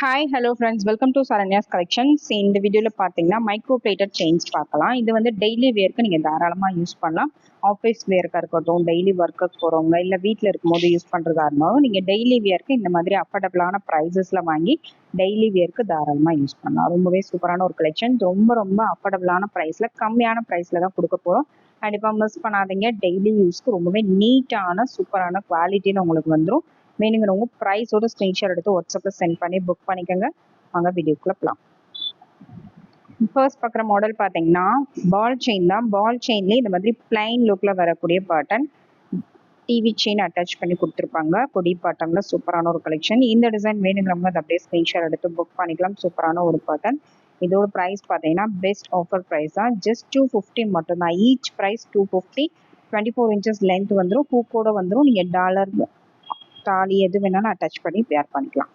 Hi hello friends welcome to Saranya's collections இந்த வீடியோவில் பார்த்தீங்கன்னா மைக்ரோ பிளேட்டட் செயின்ஸ் பார்க்கலாம். இது வந்து டெய்லி வேர்க்கு நீங்கள் தாராளமாக யூஸ் பண்ணலாம். ஆஃபீஸ் வேர்க்காக இருக்கட்டும் டெய்லி ஒர்க்குக்கு போகிறவங்க இல்லை வீட்டில் இருக்கும்போது யூஸ் பண்ணுறதா இருந்தாலும் நீங்கள் டெய்லி வேர்க்கு இந்த மாதிரி அஃபர்டபுளான ப்ரைஸஸில் வாங்கி டெய்லி வேர்க்கு தாராளமாக யூஸ் பண்ணலாம். ரொம்பவே சூப்பரான ஒரு கலெக்ஷன் ரொம்ப ரொம்ப அஃபர்டபுளான ப்ரைஸில் கம்மியான ப்ரைஸில் தான் கொடுக்க போகிறோம் கண்டிப்பாக மிஸ் பண்ணாதீங்க. டெய்லி யூஸ்க்கு ரொம்பவே நீட்டான சூப்பரான குவாலிட்டின்னு உங்களுக்கு வந்துடும் வேணுங்கிறவங்க ப்ரைஸோட ஸ்க்ரீன்ஷாட் எடுத்து வாட்ஸ்அப்பில் சென்ட் பண்ணி புக் பண்ணிக்கோங்க. வாங்க வீடியோக்குள்ளே போகலாம் ஃபர்ஸ்ட் பார்க்குற மாடல் பார்த்தீங்கன்னா பால் செயின் தான். பால் செயின்லேயே இந்த மாதிரி பிளைன் லுக்கில் வரக்கூடிய பாட்டன் டிவி செயின் அட்டாச் பண்ணி கொடுத்துருப்பாங்க. கொடி பாட்டனில் சூப்பரான ஒரு கலெக்ஷன் இந்த டிசைன் வேணுங்கிறவங்க அதை அப்படியே ஸ்க்ரீன்ஷாட் எடுத்து புக் பண்ணிக்கலாம். சூப்பரான ஒரு பாட்டன் இதோட ப்ரைஸ் பார்த்தீங்கன்னா பெஸ்ட் ஆஃபர் ப்ரைஸ் தான். ஜஸ்ட் டூ ஃபிஃப்டி மட்டும்தான். Each price two fifty twenty four inches length வந்துடும் ஹூக்கோட வந்துடும் நீங்கள் டாலர் தாலி எது வேணாலும் அட்டாச் பண்ணி பேர் பண்ணிக்கலாம்.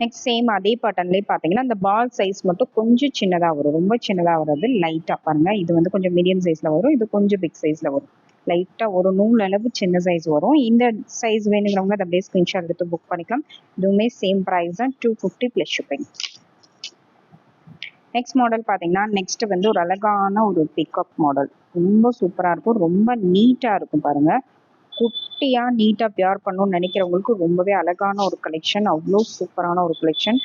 நெக்ஸ்ட் சேம் அதே பட்டன்லேயே பார்த்தீங்கன்னா அந்த பால் சைஸ் மட்டும் கொஞ்சம் சின்னதாக வரும். ரொம்ப சின்னதாக வர்றது லைட்டாக பாருங்கள் இது வந்து கொஞ்சம் மீடியம் சைஸில் வரும். இது கொஞ்சம் பிக் சைஸில் வரும். லைட்டாக ஒரு நூல் அளவு சின்ன சைஸ் வரும். இந்த சைஸ் வேணுங்கிறவங்க அதை அப்படியே ஸ்க்ரீன்ஷாட் எடுத்து புக் பண்ணிக்கலாம். இதுவுமே சேம் ப்ரைஸ் தான். Two fifty plus shipping next model பார்த்தீங்கன்னா நெக்ஸ்ட் வந்து ஒரு அழகான ஒரு பிக்கப் மாடல் ரொம்ப சூப்பராக இருக்கும். ரொம்ப நீட்டாக இருக்கும் பாருங்கள் குட்டியா நீட்டா பியார் பண்ணணும்னு நினைக்கிறவங்களுக்கு ரொம்பவே அழகான ஒரு கலெக்ஷன் அவ்வளோ சூப்பரான ஒரு கலெக்ஷன்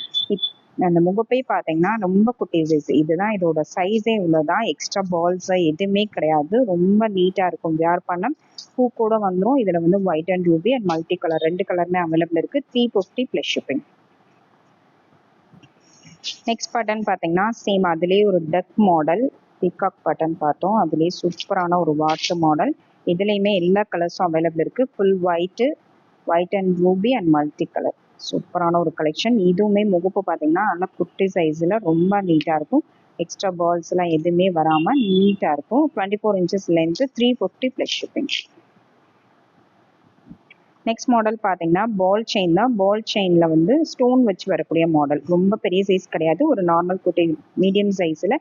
அந்த முகப்பை பார்த்தீங்கன்னா ரொம்ப குட்டி சைஸ் இதுதான் இதோட சைஸே இவ்வளோதான் எக்ஸ்ட்ரா பால்ஸ் எதுவுமே கிடையாது. ரொம்ப நீட்டாக இருக்கும் வியார் பண்ண. பூ கூட வந்துடும் இதில் வந்து white and ruby and multi colour ரெண்டு கலருமே அவைலபிள் இருக்கு. Three fifty plus shipping next pattern பார்த்தீங்கன்னா சேம் அதுலேயே ஒரு டக் மாடல் பிகாக் பட்டன் பார்த்தோம். அதுலேயே சூப்பரான ஒரு வாட்ச் மாடல் இதுலேயுமே எல்லா கலர்ஸும் அவைலபிள் இருக்குது full white white and ruby and multi colour சூப்பரான ஒரு கலெக்ஷன் இதுவுமே முகப்பு பார்த்தீங்கன்னா நல்லா குட்டி சைஸில் ரொம்ப நீட்டாக இருக்கும். எக்ஸ்ட்ரா பால்ஸ்லாம் எதுவுமே வராமல் நீட்டாக இருக்கும். Twenty four inches length three fifty plus shipping next model பார்த்தீங்கன்னா பால் செயின் தான் பால் செயினில் வந்து ஸ்டோன் வச்சு வரக்கூடிய மாடல் ரொம்ப பெரிய சைஸ் கிடையாது. ஒரு நார்மல் குட்டி மீடியம் சைஸில்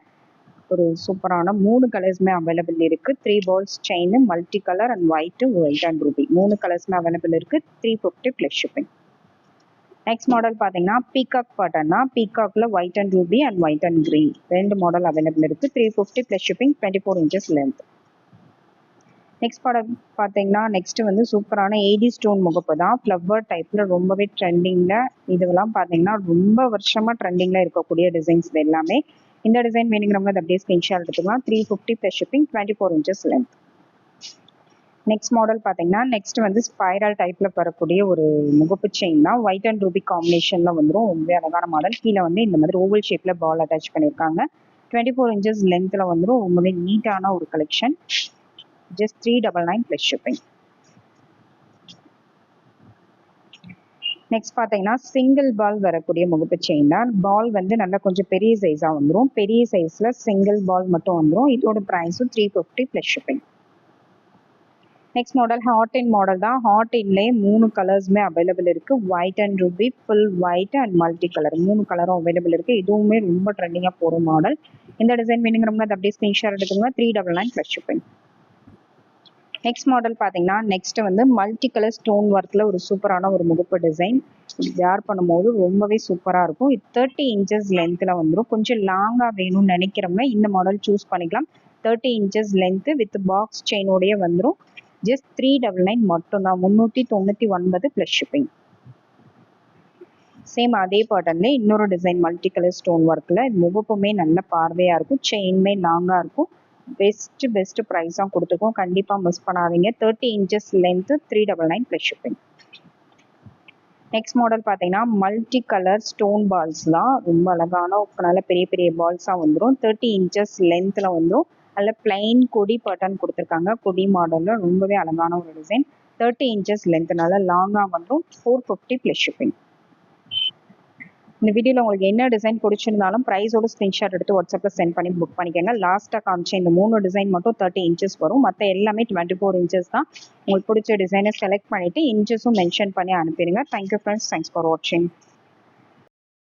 ஒரு சூப்பரான மூணு கலர்ஸுமே அவைலபிள் இருக்கு. Three balls chain multi colour and white white and ruby மூணு கலர்ஸுமே அவைலபிள் இருக்கு. Three fifty plus shipping next model பார்த்தீங்கன்னா பீகாக் பாட்டன்னா பீகாக்ல white and ruby and white and green ரெண்டு மாடல் அவைலபிள் இருக்கு. Three fifty plus shipping twenty four inches length next product பார்த்தீங்கன்னா next வந்து சூப்பரான எயிட்டி ஸ்டோன் முகப்பு தான். ஃப்ளவர் டைப்ல ரொம்பவே ட்ரெண்டிங்ல இதெல்லாம் பார்த்தீங்கன்னா ரொம்ப வருஷமா ட்ரெண்டிங்ல இருக்கக்கூடிய டிசைன்ஸ் இது எல்லாமே. இந்த டிசைன் வேணுங்கிறவங்க அதை அப்படியே ஸ்கிரீன்ஷாட் எடுத்துக்கலாம். Three fifty plus shipping twenty four inches length next model பார்த்தீங்கன்னா நெக்ஸ்ட் வந்து ஸ்பைரல் டைப்பில் வரக்கூடிய ஒரு முகப்பு செயின் தான். ஒயிட் அண்ட் ரூபி காம்பினேஷனில் வந்துடும் ரொம்ப அழகான மாடல் கீழே வந்து இந்த மாதிரி ஓவல் ஷேப்பில் பால் அட்டாச் பண்ணியிருக்காங்க. டுவெண்ட்டி ஃபோர் இன்ச்சஸ் லென்த்தில் வந்துடும் ரொம்பவே நீட்டான ஒரு collection just three double nine plus shipping next பார்த்தீங்கன்னா சிங்கிள் பால் வரக்கூடிய முகப்பு செயின் தான். பால் வந்து நல்லா கொஞ்சம் பெரிய சைஸாக வந்துடும் பெரிய சைஸில் சிங்கிள் பால் மட்டும் வந்துடும் இதோட ப்ரைஸும் three fifty plus shipping next model hot in model தான். ஹாட் இன்லே மூணு கலர்ஸுமே அவைலபிள் இருக்கு. White and ruby full white and multi colour மூணு கலரும் அவைலபிள் இருக்கு. இதுவுமே ரொம்ப ட்ரெண்டிங்காக போகிற மாடல் இந்த டிசைன் வேணுங்கிறவங்க அதை அப்படியே ஸ்க்ரீன்ஷாட் எடுத்துக்கோங்க. Three double nine plus shipping next model பார்த்தீங்கன்னா நெக்ஸ்ட் வந்து மல்டி கலர் ஸ்டோன் ஒர்க்கில் ஒரு சூப்பரான ஒரு முகப்பு டிசைன் வேர் பண்ணும்போது ரொம்பவே சூப்பராக இருக்கும். இது தேர்ட்டி இன்ச்சஸ் லென்த்தில் வந்துடும் கொஞ்சம் லாங்காக வேணும்னு நினைக்கிறோம்னா இந்த மாடல் சூஸ் பண்ணிக்கலாம். Thirty inches length with box செயினோடய வந்துடும் ஜஸ்ட் த்ரீ டபுள் நைன் மட்டும்தான். முந்நூற்றி தொண்ணூற்றி ஒன்பது ப்ளஸ் ஷிப்பிங் சேம் அதே பேட்டர்ன்ல இன்னொரு டிசைன் மல்டி கலர் ஸ்டோன் ஒர்க்கில் முகப்புமே நல்ல பார்வையாக இருக்கும். செயின்மே லாங்காக இருக்கும். பெஸ்ட் பெஸ்ட் ப்ரைஸாக கொடுத்துருக்கோம் கண்டிப்பாக மிஸ் பண்ணாதீங்க. Thirty inches length three double nine plus shipping next model பார்த்தீங்கன்னா மல்டி கலர் ஸ்டோன் பால்ஸ்லாம் ரொம்ப அழகான நல்ல பெரிய பெரிய பால்ஸாக வந்துடும் தேர்ட்டி இன்ச்சஸ் லென்த்தில் வந்துடும் அதில் பிளைன் கொடி பட்டன் கொடுத்துருக்காங்க. கொடி மாடலில் ரொம்பவே அழகான ஒரு டிசைன் தேர்ட்டி இன்ச்சஸ் லென்த்னால லாங்காக வந்துடும் ஃபோர் ஃபிஃப்டி ப்ளஸ் ஷிப்பிங் இந்த வீடியோவில் உங்களுக்கு என்ன டிசைன் பிடிச்சிருந்தாலும் ப்ரைஸோட ஸ்க்ரீன்ஷாட் எடுத்து வாட்ஸ்அப்பில் சென்ட் பண்ணி புக் பண்ணிக்கோங்க. லாஸ்ட்டாக காமிச்சேன் இந்த மூணு டிசைன் மட்டும் தேர்ட்டி இன்ச்சஸ் வரும். மற்ற எல்லாமே டுவெண்ட்டி ஃபோர் இன்ச்சஸ் தான். உங்களுக்கு பிடிச்ச டிசைனை செலக்ட் பண்ணிவிட்டு இன்ச்சஸும் மென்ஷன் பண்ணி அனுப்பிடுங்க. தேங்க்யூ ஃப்ரெண்ட்ஸ் தேங்க்ஸ் ஃபார் வாட்சிங்